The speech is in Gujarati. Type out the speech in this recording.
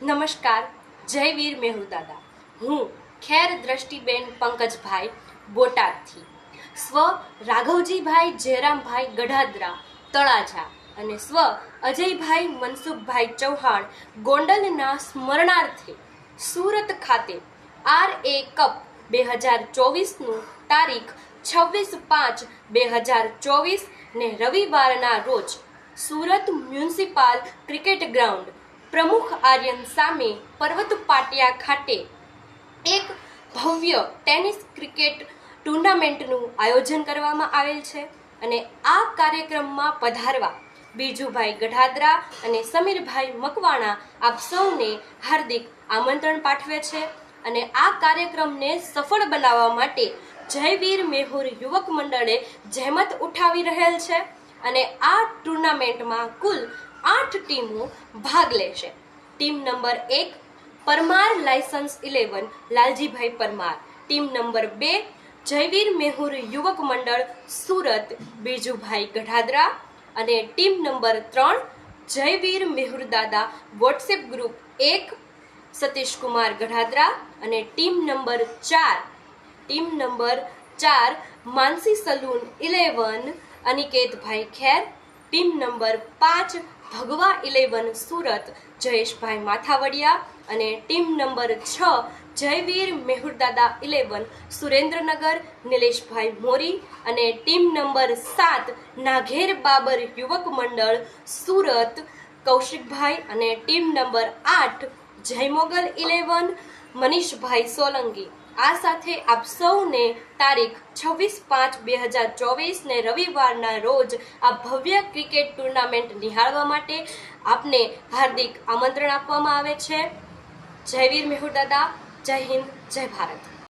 નમસ્કાર, જય વીર મેહુલ દાદા. હું ખેર દ્રષ્ટિબેન પંકજભાઈ બોટાદથી. સ્વ રાઘવજીભાઈ જયરામભાઈ ગઢાદરા, તળાજા અને સ્વ અજયભાઈ મનસુખભાઈ ચૌહાણ ગોંડલના સ્મરણાર્થે સુરત ખાતે આર એ કપ બે હજાર ચોવીસનું તારીખ છવ્વીસ પાંચ બે હજાર ચોવીસ ને રવિવારના રોજ સુરત મ્યુનિસિપાલ ક્રિકેટ ગ્રાઉન્ડ પ્રમુખ આર્યન સામે પર્વત પાટિયા ખાતે એક ભવ્ય ટેનિસ ક્રિકેટ ટુર્નામેન્ટનું આયોજન કરવામાં આવેલ છે અને આ કાર્યક્રમમાં પધારવા બીજુભાઈ ગઢાદરા અને સમીરભાઈ મકવાણા આપ સૌને હાર્દિક આમંત્રણ પાઠવે છે અને આ કાર્યક્રમને સફળ બનાવવા માટે જયવીર મેહુર યુવક મંડળે જહેમત ઉઠાવી રહેલ છે અને આ ટુર્નામેન્ટમાં કુલ આઠ ટીમો ભાગ લેશે. ટીમ નંબર એક, Parmar license eleven, Laljibhai Parmar. Team number બે, જયવીર મેહુર યુવક મંડળ, સુરત, બીજુભાઈ ગઢાદરા. અને ટીમ નંબર ત્રણ, જયવીર મેહુર દાદા, વોટ્સએપ ગ્રુપ એક, સતીશકુમાર ગઢાદરા. અને ટીમ નંબર ચાર, ટીમ નંબર ચાર, Mansi saloon eleven, Aniketbhai Kher. Team number પાંચ ભગવા ઇલેવન સુરત, જયેશભાઈ માથાવડિયા અને ટીમ નંબર છ, જયવીર મેહુરદાદા ઇલેવન, સુરેન્દ્રનગર, નિલેશભાઈ મોરી અને ટીમ નંબર સાત, નાઘેર બાબર યુવક મંડળ, સુરત, કૌશિકભાઈ અને ટીમ નંબર આઠ, જયમોગલ ઇલેવન, મનીષભાઈ સોલંકી. આ સાથે આપ સૌને તારીખ છવ્વીસ પાંચ બે હજાર ચોવીસને રવિવારના રોજ આ ભવ્ય ક્રિકેટ ટુર્નામેન્ટ નિહાળવા માટે આપને હાર્દિક આમંત્રણ આપવામાં આવે છે. જયવીર મેહુ દાદા જય હિન્દ, જય ભારત.